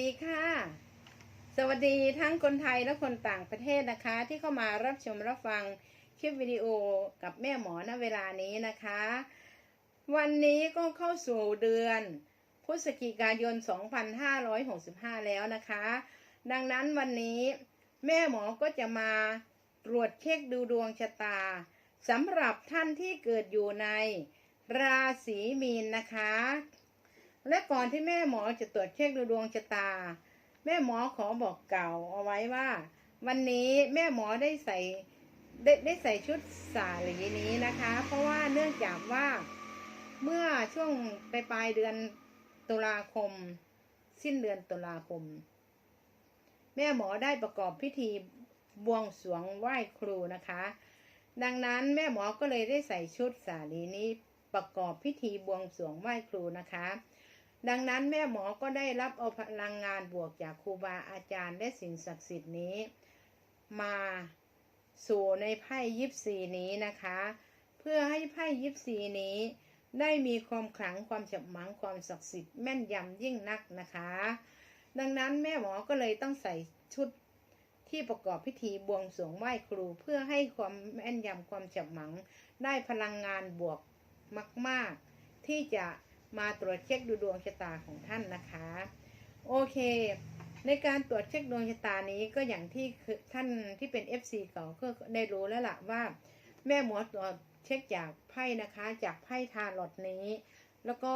ดีค่ะ สวัสดีทั้งคนไทยและคนต่างประเทศนะคะ ที่เข้ามารับชมรับฟังคลิปวิดีโอกับแม่หมอณเวลานี้นะคะ วันนี้ก็เข้าสู่เดือนพฤศจิกายน 2565 แล้วนะคะ ดังนั้นวันนี้แม่หมอก็จะมาตรวจเช็คดูดวงชะตาสำหรับท่านที่เกิดอยู่ในราศีมีนนะคะ และก่อนที่แม่หมอจะตรวจเช็คดูดวงชะตา แม่หมอขอบอกเก่าเอาไว้ว่า วันนี้แม่หมอได้ใส่ได้ได้ใส่ชุดสาหลีนี้นะคะ เพราะว่าเนื่องจากว่าเมื่อช่วงปลายปลายเดือนตุลาคม สิ้นเดือนตุลาคม แม่หมอได้ประกอบพิธีบวงสรวงไหว้ครูนะคะ ดังนั้นแม่หมอก็เลยได้ใส่ชุดสาลีนี้ประกอบพิธีบวงสรวงไหว้ครูนะคะ ดังนั้นแม่หมอก็ได้รับเอาพลังงานบวกจากครูบาอาจารย์และสิ่งศักดิ์สิทธิ์นี้ มาสู่ในไพ่ยิปซีนี้นะคะ เพื่อให้ไพ่ยิปซีนี้ ได้มีความขลังความฉับหมังความศักดิ์สิทธิ์แม่นยำยิ่งนักนะคะ ดังนั้นแม่หมอก็เลยต้องใส่ชุดที่ประกอบพิธีบวงสรวงไหว้ครูเพื่อให้ความแม่นยำความฉับหมัง ได้พลังงานบวกมาก ๆ ที่จะ มาตรวจเช็คดูดวงชะตาของท่านนะคะ โอเค ในการตรวจเช็คดวงชะตานี้ก็อย่างที่ท่านที่เป็น FC เก่าก็ได้รู้แล้วล่ะว่า แม่หมอตรวจเช็คจากไพ่นะคะ จากไพ่ทาร์ลอตนี้ แล้วก็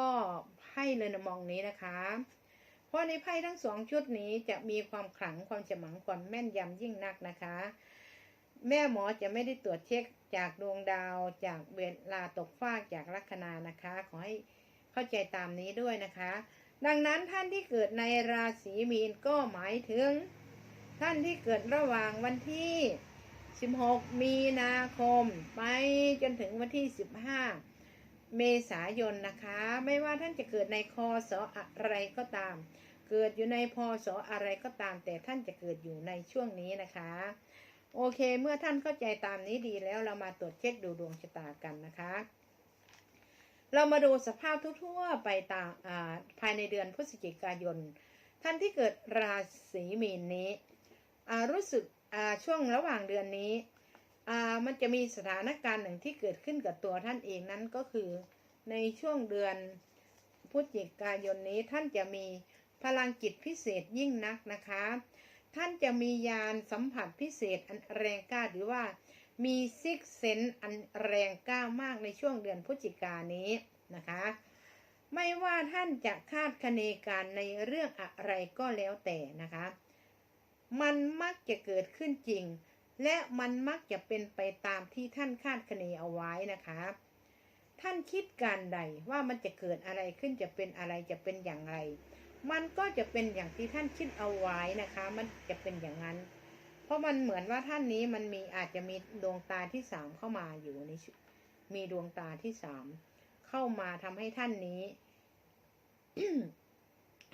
ไพ่เลนมองนี้นะคะ เพราะในไพ่ทั้งสองชุดนี้จะมีความขลังความฉมังความแม่นยำยิ่งนักนะคะ แม่หมอจะไม่ได้ตรวจเช็คจากดวงดาว จากเวลาตกฟากจากลัคนานะคะ ขอให้ เข้าใจตามนี้ด้วยนะคะ ดังนั้นท่านที่เกิดในราศีมีนก็หมายถึง ท่านที่เกิดระหว่างวันที่ 16 มีนาคม ไปจนถึงวันที่ 15 เมษายนนะคะ ไม่ว่าท่านจะเกิดในคอสออะไรก็ตาม เกิดอยู่ในพศอะไรก็ตาม แต่ท่านจะเกิดอยู่ในช่วงนี้นะคะโอเค เมื่อท่านเข้าใจตามนี้ดีแล้วเรามาตรวจเช็คดูดวงชะตากันนะคะ เรามาดูสภาพทั่วๆไปตามอ่าภายในเดือนพฤศจิกายน ท่านที่เกิดราศีมีนนี้รู้สึกช่วงระหว่างเดือนนี้มันจะมีสถานการณ์หนึ่งที่เกิดขึ้นกับตัวท่านเองนั้นก็คือในช่วงเดือนพฤศจิกายนนี้ท่านจะมีพลังจิตพิเศษยิ่งนักนะคะ ท่านจะมียานสัมผัสพิเศษอันแรงกล้าหรือว่า มีซิกเซนอันแรงกล้ามากในช่วงเดือนพฤศจิกายนนี้นะคะ ไม่ว่าท่านจะคาดคะเนการในเรื่องอะไรก็แล้วแต่นะคะ มันมักจะเกิดขึ้นจริง และมันมักจะเป็นไปตามที่ท่านคาดคะเนเอาไว้นะคะ ท่านคิดการใดว่ามันจะเกิดอะไรขึ้นจะเป็นอะไรจะเป็นอย่างไร มันก็จะเป็นอย่างที่ท่านคิดเอาไว้นะคะ มันจะเป็นอย่างนั้น เพราะมันเหมือนว่าท่านนี้มันมีอาจจะมีดวงตาที่สามเข้ามาอยู่ในมีดวงตาที่สามเข้ามาทำให้ท่านนี้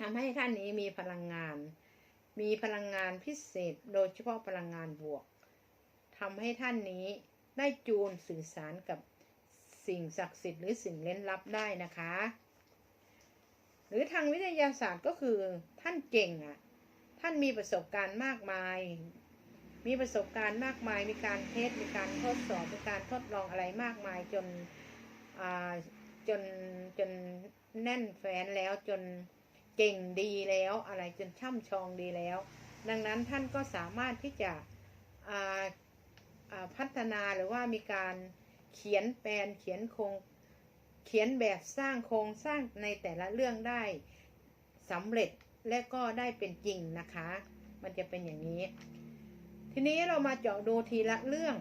ทำให้ท่านนี้มีพลังงาน มีพลังงานพิเศษ โดยเฉพาะพลังงานบวกทำให้ท่านนี้ได้จูนสื่อสารกับสิ่งศักดิ์สิทธิ์หรือสิ่งเล่นลับได้นะคะ หรือทางวิทยาศาสตร์ก็คือท่านเก่งอะ ท่านมีประสบการณ์มากมาย มีประสบการณ์มากมาย มีการเทส มีการทดสอบ มีการทดลองอะไรมากมายจนจนจนแน่นแฟนแล้วจนเก่งดีแล้วอะไรจนช่ำชองดีแล้ว ดังนั้นท่านก็สามารถที่จะพัฒนาหรือว่ามีการเขียนแปลนเขียนโครงเขียนแบบสร้างโครงสร้างในแต่ละเรื่องได้สำเร็จและก็ได้เป็นจริงนะคะ มันจะเป็นอย่างนี้ ทีนี้เรามาเจาะดูทีละเรื่อง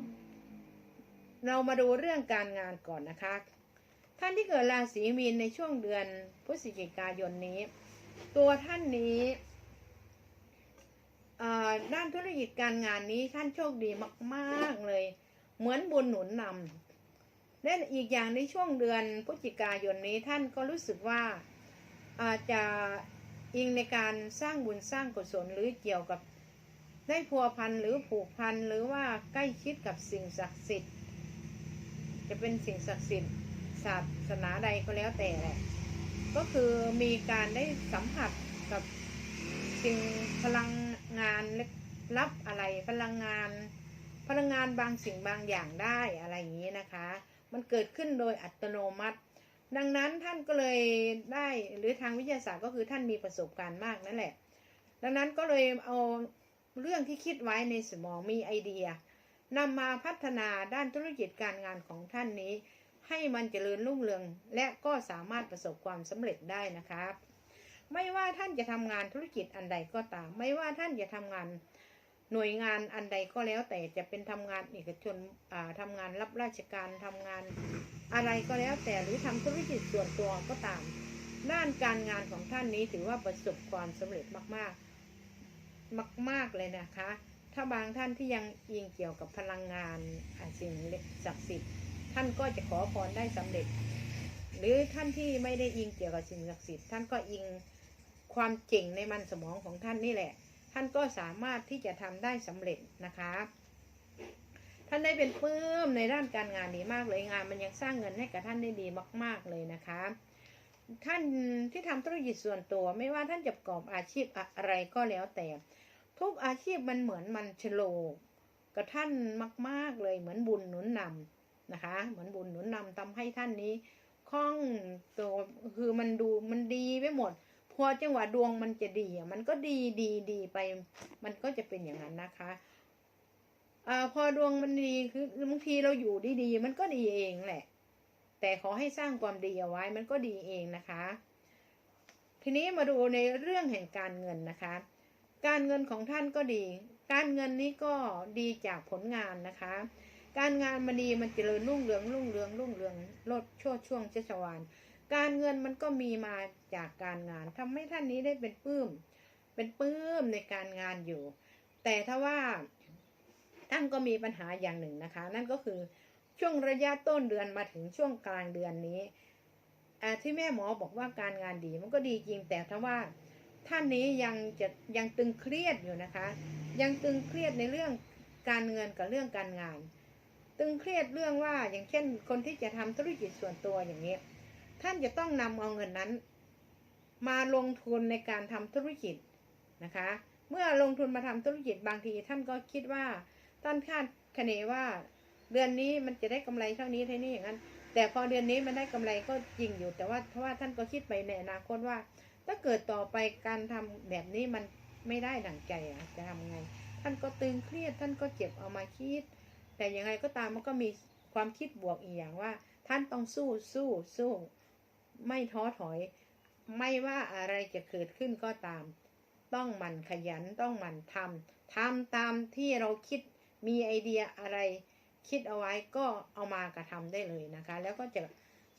เรามาดูเรื่องการงานก่อนนะคะ ท่านที่เกิดราศีมีนในช่วงเดือนพฤศจิกายนนี้ ตัวท่านนี้ด้านธุรกิจการงานนี้ท่านโชคดีมากๆเลย เหมือนบุญหนุนนำและอีกอย่างในช่วงเดือนพฤศจิกายนนี้ท่านก็รู้สึกว่าอาจจะอิงในการสร้างบุญสร้างกุศลหรือเกี่ยวกับ ได้พัวพันหรือผูกพันหรือว่าใกล้ชิดกับสิ่งศักดิ์สิทธิ์ จะเป็นสิ่งศักดิ์สิทธิ์ศาสนาใดก็แล้วแต่แหละก็คือมีการได้สัมผัสกับสิ่งพลังงานลึกลับอะไรพลังงาน พลังงานบางสิ่งบางอย่างได้อะไรอย่างนี้นะคะ มันเกิดขึ้นโดยอัตโนมัติ ดังนั้นท่านก็เลยได้หรือทางวิทยาศาสตร์ก็คือท่านมีประสบการณ์มากนั่นแหละ ดังนั้นก็เลยเอา เรื่องที่คิดไว้ในสมองมีไอเดียนำมาพัฒนาด้านธุรกิจการงานของท่านนี้ ให้มันเจริญรุ่งเรือง และก็สามารถประสบความสำเร็จได้นะครับ ไม่ว่าท่านจะทำงานธุรกิจอันใดก็ตาม ไม่ว่าท่านจะทำงานหน่วยงานอันใดก็แล้วแต่จะเป็นทำงานเอกชนทำงานรับราชการทำงานอะไรก็แล้วแต่หรือทำธุรกิจส่วนตัวก็ตาม ด้านการงานของท่านนี้ถือว่าประสบความสำเร็จมากๆ มาก ๆ เลยนะคะ ถ้าบางท่านที่ยังอิงเกี่ยวกับพลังงานอาสิ่งศักดิ์สิทธิ์ท่านก็จะขอพรได้สำเร็จ หรือท่านที่ไม่ได้อิงเกี่ยวกับสิ่งศักดิ์สิทธิ์ท่านก็อิงความเก่งในมันสมองของท่านนี่แหละ ท่านก็สามารถที่จะทำได้สำเร็จนะคะ ท่านได้เป็นปื้มในด้านการงานดีมากเลยงาน มันยังสร้างเงินให้กับท่านได้ดีมาก ๆเลยนะคะท่านที่ทำธุรกิจส่วนตัวไม่ว่าท่านจะประกอบอาชีพอะไรก็แล้วแต่ ทุกอาชีพมันเหมือนมันชโลกับท่านมาก ๆเลยเหมือนบุญหนุนนำนะคะ เหมือนบุญหนุนนำทำให้ท่านนี้คล่องตัวคือมันดูมันดีไปหมดพอจังหวะดวงมันจะดีอะมันก็ดีดีดีไป มันก็จะเป็นอย่างนั้นนะคะอพอดวงมันดีคือบางทีเราอยู่ดีๆมันก็ดีเองแหละ แต่ขอให้สร้างความดีเอาไว้มันก็ดีเองนะคะ ทีนี้มาดูในเรื่องแห่งการเงินนะคะ การเงินของท่านก็ดี การเงินนี้ก็ดีจากผลงานนะคะ การงานมันดีมันเจริญรุ่งเรืองรุ่งเรืองรุ่งเรืองลดช่วช่วงเชชวานการเงินมันก็มีมาจากการงานทำให้ท่านนี้ได้เป็นปื้ม เป็นปื้มในการงานอยู่ แต่ถ้าว่าท่านก็มีปัญหาอย่างหนึ่งนะคะ นั่นก็คือช่วงระยะต้นเดือนมาถึงช่วงกลางเดือนนี้ที่แม่หมอบอกว่าการงานดีมันก็ดีจริงแต่ถ้าว่า ท่านนี้ยังจะยังตึงเครียดอยู่นะคะ ยังตึงเครียดในเรื่องการเงินกับเรื่องการงาน ตึงเครียดเรื่องว่าอย่างเช่น คนที่จะทำธุรกิจส่วนตัวอย่างนี้ ท่านจะต้องนำเอาเงินนั้น มาลงทุนในการทำธุรกิจนะคะ เมื่อลงทุนมาทำธุรกิจบางที ท่านก็คิดว่าท่านคาดคะเนว่า เดือนนี้มันจะได้กำไรเท่านี้เท่านี้อย่างนั้น แต่พอเดือนนี้มันได้กำไรก็จริงอยู่ แต่ว่าเพราะว่าท่านก็คิดไปในอนาคตว่า ถ้าเกิดต่อไปการทำแบบนี้มันไม่ได้ดั่งใจอะจะทำไง ท่านก็ตึงเครียดท่านก็เจ็บเอามาคิด แต่ยังไงก็ตามมันก็มีความคิดบวกอีกอย่างว่า ท่านต้องสู้สู้สู้ ไม่ท้อถอย ไม่ว่าอะไรจะเกิดขึ้นก็ตาม ต้องหมั่นขยันต้องหมั่นทำทำตามที่เราคิดมีไอเดียอะไร คิดเอาไว้ก็เอามากระทำได้เลยนะคะ แล้วก็จะ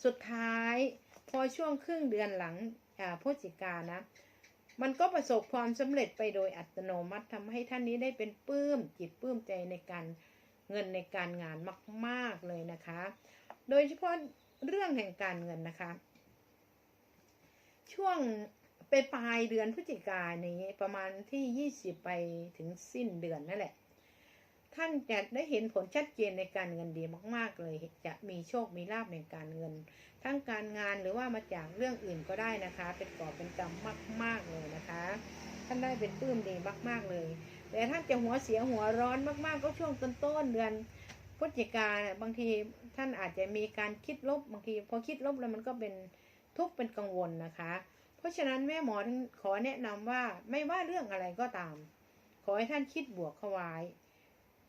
สุดท้ายพอช่วงครึ่งเดือนหลัง อ่าพฤศจิกานะมันก็ประสบความสำเร็จไปโดยอัตโนมัติทำให้ท่านนี้ได้เป็นปลื้มจิตปลื้มใจในการเงินในการงานมาก ๆเลยนะคะ โดยเฉพาะเรื่องแห่งการเงินนะคะ ช่วงไปปลายเดือนพฤศจิกายนนี้ประมาณที่ 20 ไปถึงสิ้นเดือนนั่นแหละ ท่านจะได้เห็นผลชัดเจนในการเงินดีมาก ๆ เลย จะมีโชคมีลาภในการเงิน ทั้งการงานหรือว่ามาจากเรื่องอื่นก็ได้นะคะ เป็นกอบเป็นกรรมมาก ๆ เลยนะคะ ท่านได้เป็นปลื้มดีมาก ๆ เลย แต่ท่านจะหัวเสียหัวร้อนมากๆ ก็ช่วงต้นๆเดือนพฤศจิกาบางทีท่านอาจจะมีการคิดลบบางที พอคิดลบแล้วมันก็เป็นทุกข์เป็นกังวลนะคะ เพราะฉะนั้นแม่หมอขอแนะนำว่าไม่ว่าเรื่องอะไรก็ตาม ขอให้ท่านคิดบวกเข้าไว้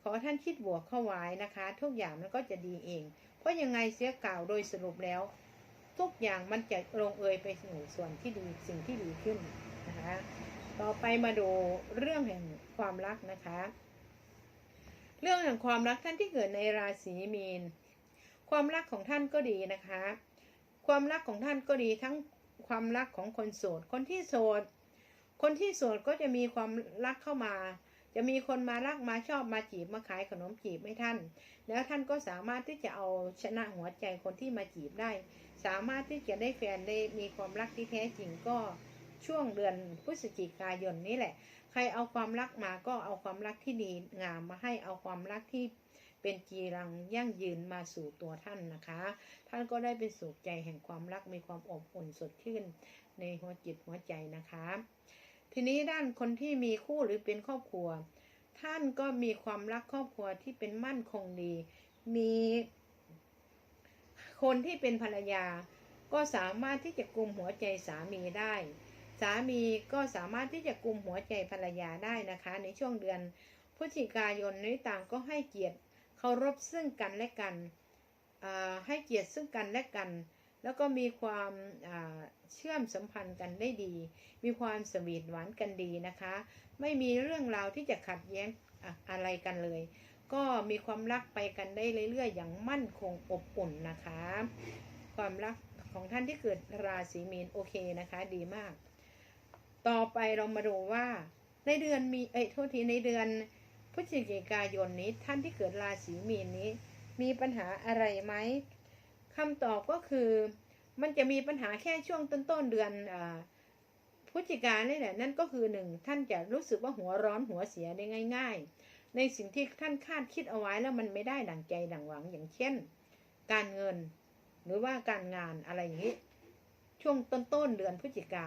ขอท่านคิดบวกเข้าไว้นะคะ ทุกอย่างมันก็จะดีเอง เพราะยังไงเสียกล่าวโดยสรุปแล้ว ทุกอย่างมันจะลงเอยไปสู่ส่วนที่ดีสิ่งที่ดีขึ้นนะคะ ต่อไปมาดูเรื่องแห่งความรักนะคะ เรื่องแห่งความรักท่านที่เกิดในราศีมีน ความรักของท่านก็ดีนะคะ ความรักของท่านก็ดีทั้งความรักของคนโสด คนที่โสด คนที่โสดก็จะมีความรักเข้ามา จะมีคนมารักมาชอบมาจีบมาขายขนมจีบให้ท่าน แล้วท่านก็สามารถที่จะเอาชนะหัวใจคนที่มาจีบได้ สามารถที่จะได้แฟนได้มีความรักที่แท้จริงก็ช่วงเดือนพฤศจิกายนนี่แหละ ใครเอาความรักมาก็เอาความรักที่ดีงามมาให้เอาความรักที่เป็นจีรังยั่งยืนมาสู่ตัวท่านนะคะ ท่านก็ได้เป็นสุขใจแห่งความรักมีความอบอุ่นสดชื่นในหัวจิตหัวใจนะคะ ทีนี้ด้านคนที่มีคู่หรือเป็นครอบครัว ท่านก็มีความรักครอบครัวที่เป็นมั่นคงดี มีคนที่เป็นภรรยา ก็สามารถที่จะกุมหัวใจสามีได้ สามีก็สามารถที่จะกุมหัวใจภรรยาได้นะคะ ในช่วงเดือนพฤศจิกายนนี้ต่างก็ให้เกียรติเคารพซึ่งกันและกันให้เกียรติซึ่งกันและกัน แล้วก็มีความเชื่อมสัมพันธ์กันได้ดี มีความสวีทหวานกันดีนะคะ ไม่มีเรื่องราวที่จะขัดแย้งอะอะไรกันเลย ก็มีความรักไปกันได้เรื่อยๆ อย่างมั่นคงอบอุ่นนะคะ ความรักของท่านที่เกิดราศีมีนโอเคนะคะ ดีมาก ต่อไปเรามาดูว่าในเดือนมีเอ้ยโทษทีในเดือนพฤศจิกายนนี้ท่านที่เกิดราศีมีนนี้ มีปัญหาอะไรไหม คำตอบก็คือมันจะมีปัญหาแค่ช่วงต้นต้นๆเดือนอพฤศจิกายนนี่แหละนั่นก็คือหนึ่งท่านจะรู้สึกว่าหัวร้อนหัวเสียได้ง่าย ๆ ในสิ่งที่ท่านคาดคิดเอาไว้แล้วมันไม่ได้ดังใจดังหวังอย่างเช่น การเงิน หรือว่าการงานอะไรอย่างนี้ ช่วงต้นต้นๆเดือนพฤศจิกา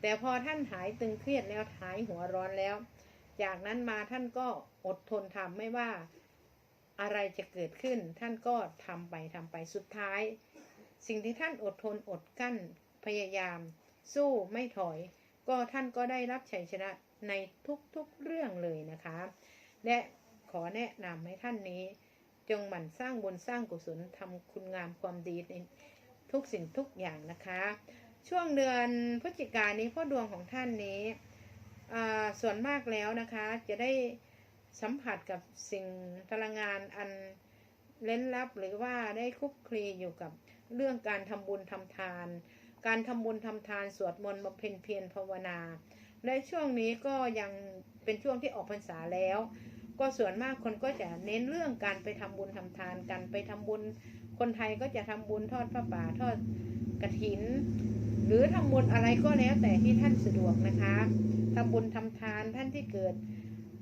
แต่พอท่านหายตึงเครียดแล้วหายหัวร้อนแล้ว จากนั้นมาท่านก็อดทนทำไม่ว่า อะไรจะเกิดขึ้น ท่านก็ทำไปทำไปสุดท้าย สิ่งที่ท่านอดทนอดกั้นพยายาม สู้ไม่ถอย ก็ท่านก็ได้รับชัยชนะในทุกๆเรื่องเลยนะคะ และขอแนะนำให้ท่านนี้ จงหมั่นสร้างบุญสร้างกุศลทำคุณงามความดีในทุกสิ่งทุกอย่างนะคะ ช่วงเดือนพฤศจิกายนนี้พ่อดวงของท่านนี้ส่วนมากแล้วนะคะจะได้ สัมผัสกับสิ่งพลังงานอันเล้นลับหรือว่าได้คุกคลีอยู่กับเรื่องการทำบุญทำทาน การทำบุญทำทานสวดมนต์บำเพ็ญเพียรภาวนา และช่วงนี้ก็ยังเป็นช่วงที่ออกพรรษาแล้ว ก็ส่วนมากคนก็จะเน้นเรื่องการไปทำบุญทำทานกันไปทำบุญ คนไทยก็จะทำบุญทอดพระป่าทอดกระถิน หรือทำบุญอะไรก็แล้วแต่ที่ท่านสะดวกนะคะทำบุญทำทานท่านที่เกิด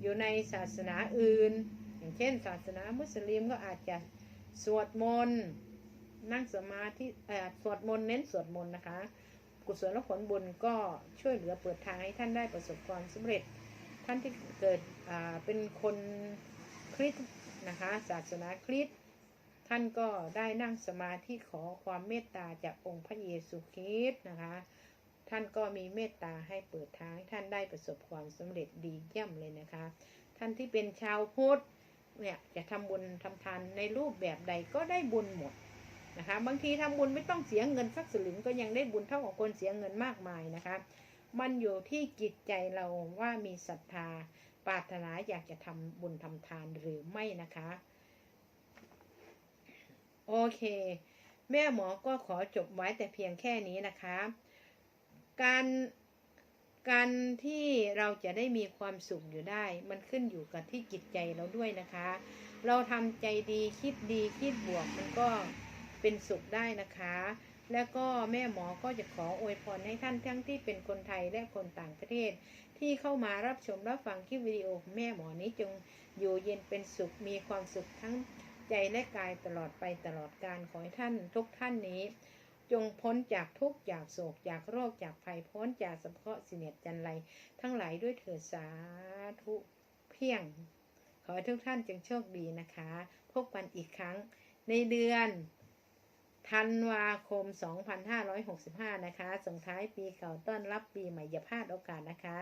อยู่ในศาสนาอื่น อย่างเช่น ศาสนามุสลิมก็อาจจะสวดมนต์นั่งสมาธิสวดมนต์เน้นสวดมนต์นะคะ กุศลผลบุญก็ช่วยเหลือเปิดทางให้ท่านได้ประสบความสำเร็จ ท่านที่เกิดเป็นคนคริสต์นะคะศาสนาคริสต์ท่านก็ได้นั่งสมาธิขอความเมตตาจากองค์พระเยซูคริสต์นะคะ ท่านก็มีเมตตาให้เปิดทางให้ท่านได้ประสบความสำเร็จดีเยี่ยมเลยนะคะ ท่านที่เป็นชาวพุทธเนี่ยจะทำบุญทำทานในรูปแบบใดก็ได้บุญหมดนะคะ บางทีทำบุญไม่ต้องเสียเงินสักสลึงก็ยังได้บุญเท่ากับคนเสียเงินมากมายนะคะ มันอยู่ที่จิตใจเราว่ามีศรัทธาปรารถนาอยากจะทำบุญทำทานหรือไม่นะคะ โอเค แม่หมอก็ขอจบไว้แต่เพียงแค่นี้นะคะ การการที่เราจะได้มีความสุขอยู่ได้ มันขึ้นอยู่กับที่จิตใจเราด้วยนะคะ เราทำใจดีคิดดีคิดบวกมันก็เป็นสุขได้นะคะ แล้วก็แม่หมอก็จะขออวยพรให้ท่านทั้งที่เป็นคนไทยและคนต่างประเทศ ที่เข้ามารับชมรับฟังคลิปวิดีโอของแม่หมอนี้จงอยู่เย็นเป็นสุขมีความสุขทั้งใจและกายตลอดไปตลอดกาลขอให้ท่านทุกท่านนี้ จงพ้นจากทุกข์จากโศกจากโรคจากภัยพ้นจากสัพเพาะสิเนตจันไรทั้งหลายด้วยเถิดสาธุเพียง ขอทุกท่านจงโชคดีนะคะ พบกันอีกครั้งในเดือนธันวาคม 2565 นะคะ ส่งท้ายปีเก่าต้อนรับปีใหม่อย่าพลาดโอกาสนะคะ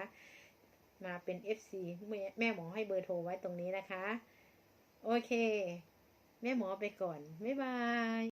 มาเป็น FC แม่หมอให้เบอร์โทรไว้ตรงนี้นะคะ โอเค แม่หมอไปก่อน บ๊ายบาย